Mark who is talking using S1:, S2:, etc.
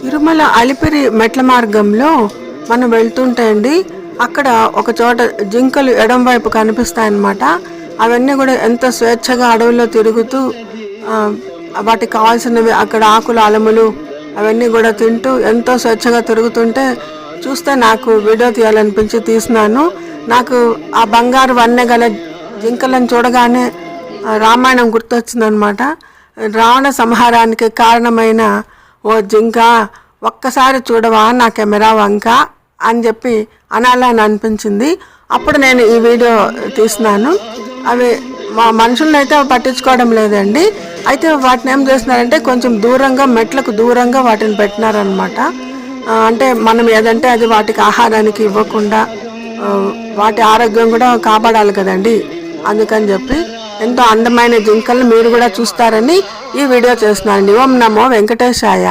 S1: తిరుమల అలిపిరి మెట్ల మార్గంలో మనం వెళ్తుంటే అండి అక్కడ ఒక చోట జింకలు ఎడం వైపు కనిపిస్తాయన్నమాట. అవన్నీ కూడా ఎంత స్వేచ్ఛగా అడవిలో తిరుగుతూ వాటికి కావాల్సినవి అక్కడ ఆకులు అలములు అవన్నీ కూడా తింటూ ఎంతో స్వేచ్ఛగా తిరుగుతుంటే చూస్తే నాకు వీడియో తీయాలనిపించి తీసినాను. నాకు ఆ బంగారు వన్నె గల జింకలను చూడగానే రామాయణం గుర్తొచ్చిందనమాట రావణ సంహారానికి కారణమైన ఓ జింక ఒక్కసారి చూడవా నా కెమెరా వంక అని చెప్పి అనాలని అనిపించింది. అప్పుడు నేను ఈ వీడియో తీసినాను అవి మా మనుషులను అయితే పట్టించుకోవడం లేదండి. అయితే వాటిని ఏం చేస్తున్నారంటే కొంచెం దూరంగా మెట్లకు దూరంగా వాటిని పెట్టినారనమాట. అంటే మనం ఏదంటే అది వాటికి ఆహారానికి ఇవ్వకుండా వాటి ఆరోగ్యం కూడా కాపాడాలి కదండి. అందుకని చెప్పి ఎంతో అందమైన జింకలను మీరు కూడా చూస్తారని ఈ వీడియో చేస్తున్నానండి. ఓం నమో వెంకటేశాయ.